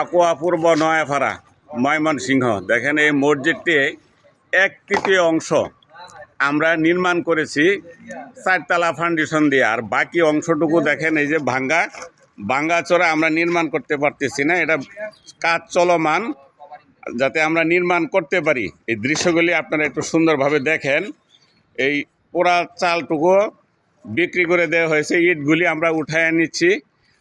Aqua পূর্ব নয়াপাড়া, ময়মনসিংহ। দেখেন এই মসজিদটি এক তৃতীয় অংশ আমরা নির্মাণ করেছি চারতলা ফাউন্ডেশন দিয়ে। আর বাকি অংশটুকু দেখেন এই যে ভাঙ্গা ভাঙ্গাচোরা আমরা নির্মাণ করতে পারতেছি না। এটা কাজ চলমান, যাতে আমরা নির্মাণ করতে পারি। এই দৃশ্যগুলি আপনারা একটু সুন্দরভাবে দেখেন। এই পোড়া চালটুকু বিক্রি করে দেওয়া হয়েছে। ইটগুলি আমরা উঠায় নিচ্ছি।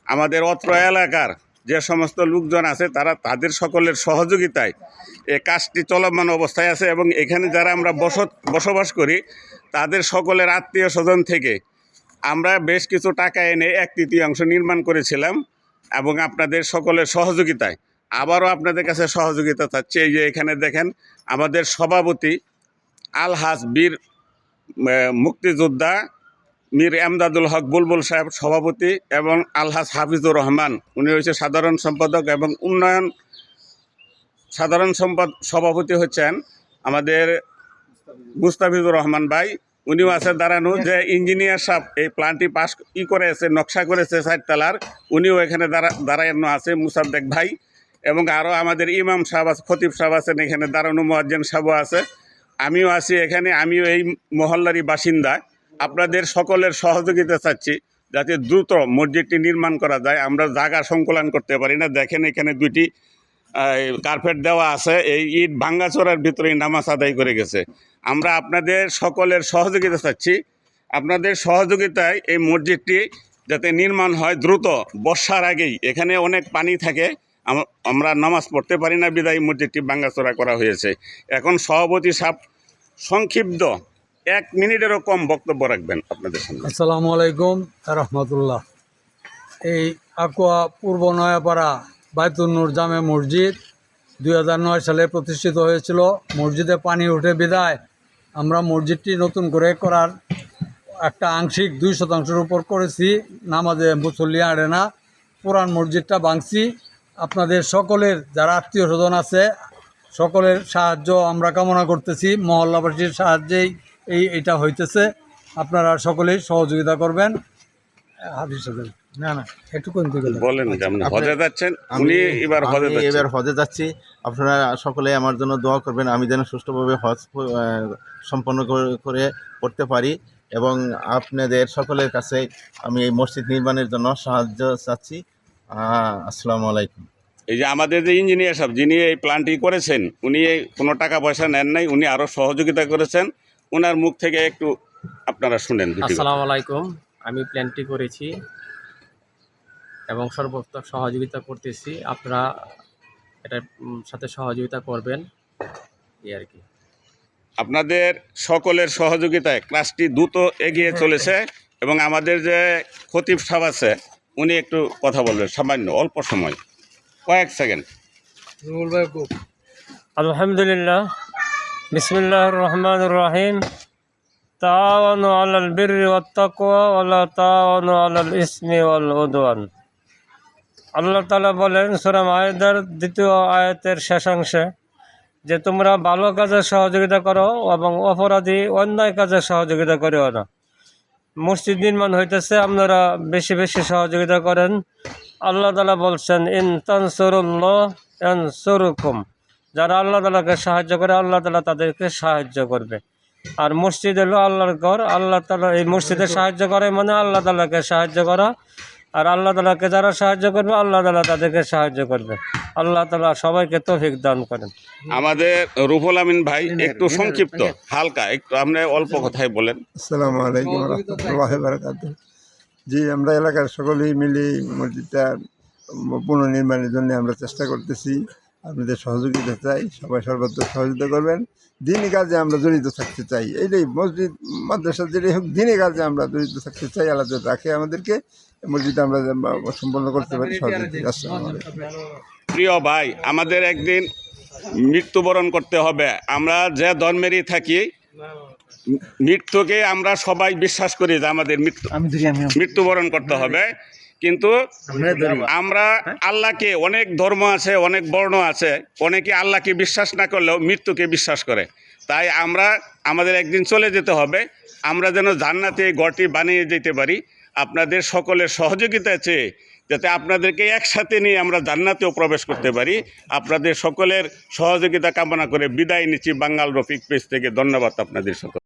আমাদের অত্র এলাকার যে সমস্ত লোকজন আছে, তারা তাদের সকলের সহযোগিতায় এ কাজটি চলমান অবস্থায় আছে এবং এখানে যারা আমরা বস বসবাস করি, তাদের সকলের আত্মীয় স্বজন থেকে আমরা বেশ কিছু টাকা এনে এক তৃতীয়াংশ নির্মাণ করেছিলাম এবং আপনাদের সকলের সহযোগিতায়। আবারও আপনাদের কাছে সহযোগিতা চাচ্ছি। এই যে এখানে দেখেন, আমাদের সভাপতি আলহাজ বীর মুক্তিযোদ্ধা মীর এমদাদুল হক বুলবুল সাহেব সভাপতি এবং আলহাজ হাফিজুর রহমান, উনি হচ্ছে সাধারণ সম্পাদক এবং উন্নয়ন সাধারণ সম্পাদ, সভাপতি হচ্ছেন আমাদের মুস্তাফিজুর রহমান ভাই। উনিও আছে দাঁড়ানো, যে ইঞ্জিনিয়ার সাহেব এই প্ল্যানটি পাস ই করেছে, নকশা করেছে চারতলার, উনিও এখানে দাঁড়া, দাঁড়ানো আছে, মুসাদ্দেক ভাই এবং আরও আমাদের ইমাম সাহেব আছে, খতিব সাহেব আছেন এখানে দাঁড়ানো, মোয়াজ্জেন সাহেবও আছে। আমিও আছি এখানে, আমিও এই মহল্লারই বাসিন্দা। আপনাদের সকলের সহযোগিতা চাচ্ছি যাতে দ্রুত মসজিদটি নির্মাণ করা যায়। আমরা জায়গা সংকলন করতে পারি না। দেখেন এখানে দুইটি কার্পেট দেওয়া আছে। এই ইট ভাঙ্গাচোরার ভিতরেই নামাজ আদায় করে গেছে। আমরা আপনাদের সকলের সহযোগিতা চাচ্ছি। আপনাদের সহযোগিতায় এই মসজিদটি যাতে নির্মাণ হয় দ্রুত। বর্ষার আগেই এখানে অনেক পানি থাকে। আমরা নামাজ পড়তে পারি না। বিদায় মসজিদটি ভাঙ্গাচোরা করা হয়েছে। এখন সভাপতি সাহেব সংক্ষিপ্ত এক মিনিটেরও কম বক্তব্য রাখবেন আপনাদের সামনে। আসসালামু আলাইকুম রহমতুল্লাহ। এই আকুয়া পূর্ব নয়াপাড়া বাইতুন্নুর জামে মসজিদ দু হাজার নয় সালে প্রতিষ্ঠিত হয়েছিল। মসজিদে পানি উঠে বিদায়। আমরা মসজিদটি নতুন করে করার একটা আংশিক দুই শতাংশের উপর করেছি। নামাজে মুসল্লি আড়ে না, পুরান মসজিদটা ভাঙছি। আপনাদের সকলের, যারা আত্মীয় স্বজন আছে, সকলের সাহায্য আমরা কামনা করতেছি। মহল্লাবাসীর সাহায্যেই এই এটা হইতেছে। আপনারা সকলেই সহযোগিতা করবেন। না না একটু বলেন হজে যাচ্ছেন উনি এবার হজে এবার হজে যাচ্ছি। আপনারা সকলে আমার জন্য দোয়া করবেন আমি যেন সুষ্ঠুভাবে হজ সম্পন্ন করে- করে করতে পারি এবং আপনাদের সকলের কাছে আমি এই মসজিদ নির্মাণের জন্য সাহায্য চাচ্ছি। আসসালামু আলাইকুম। এই যে আমাদের যে ইঞ্জিনিয়ার সাহেব যিনি এই প্ল্যানটি করেছেন উনি কোনো টাকা পয়সা নেন নাই উনি আরও সহযোগিতা করেছেন। ওনার মুখ থেকে একটু আপনারা শুনেন আসসালামু আলাইকুম। আমি প্ল্যানটি করেছি এবং সর্বোত্তম সহযোগিতা করতেছি। আপনারা এটার সাথে সহযোগিতা করবেন। এই আর কি। আপনাদের সকলের সহযোগিতায় ক্লাসটি দ্রুত এগিয়ে চলেছে এবং আমাদের যে খতিব সাহেব আছে উনি একটু কথা বলবেন। সামান্য অল্প সময়। কয়েক সেকেন্ড। আলহামদুলিল্লাহ। বিসমিল্লাহ রহমান রহিম। তাওয়ানু আলাল বির ওয়াত্তাকওয়া ওয়ালা তাওয়ানু আলাল ইসমি ওয়াল উদওয়ান। আল্লাহ তাআলা বলেন, সূরা মায়েদার দ্বিতীয় আয়াতের শেষাংশে, যে তোমরা ভালো কাজে সহযোগিতা করো এবং অপরাধী অন্যায় কাজে সহযোগিতা করিও না। মসজিদ নির্মাণ হইতেছে, আপনারা বেশি বেশি সহযোগিতা করেন। আল্লাহ তালা বলছেন, ইন তানসুরুল্লাহ ইয়ানসুরুকুম যারা আল্লাহ তালাকে সাহায্য করে আল্লাহ তালা তাদেরকে সাহায্য করবে। আর মসজিদ হলো আল্লাহর ঘর আল্লাহ তালা এই মসজিদে সাহায্য করে মানে আল্লাহ তালাকে সাহায্য করা। আর আল্লাহ তালাকে যারা সাহায্য করবে আল্লাহ তালা তাদেরকে সাহায্য করবে। আল্লাহ তালা সবাইকে তৌফিক দান করেন। আমাদের রুহুল আমিন ভাই একটু সংক্ষিপ্ত হালকা একটু আপনি অল্প কথাই বলেন। আসসালামু আলাইকুম রহমতুল্লাহ বারকাত জি আমরা এলাকার সকলেই মিলে মসজিদটা পুনর্নির্মাণের জন্য আমরা চেষ্টা করতেছি। আপনাদের সহযোগিতা চাই সবাই সর্বত্র সহযোগিতা করবেন। দিনই কাজে আমরা জড়িত থাকতে চাই। এইটাই মসজিদ মাদ্রাসা যেটাই হোক দিনই কাজে আমরা জড়িত থাকতে চাই। আল্লাহ যাতে রাখে আমাদেরকে মসজিদ আমরা সম্পন্ন করতে পারি। সহযোগিতা আসসালামু আলাইকুম। প্রিয় ভাই আমাদের একদিন মৃত্যুবরণ করতে হবে। আমরা যে ধর্মেরই থাকি মৃত্যুকে আমরা সবাই বিশ্বাস করি যে আমাদের মৃত্যু মৃত্যুবরণ করতে হবে। কিন্তু আমরা আল্লাহকে অনেক ধর্ম আছে অনেক বর্ণ আছে। অনেকে আল্লাহকে বিশ্বাস না করলেও মৃত্যুকে বিশ্বাস করে। তাই আমরা আমাদের একদিন চলে যেতে হবে। আমরা যেন জান্নাতে ঘরটি বানিয়ে যেতে পারি। আপনাদের সকলের সহযোগিতা চেয়ে যাতে আপনাদেরকে একসাথে নিয়ে আমরা জান্নাতেও প্রবেশ করতে পারি। আপনাদের সকলের সহযোগিতা কামনা করে বিদায় নিচ্ছি বাঙ্গাল রফিক পেজ থেকে। ধন্যবাদ আপনাদের সকল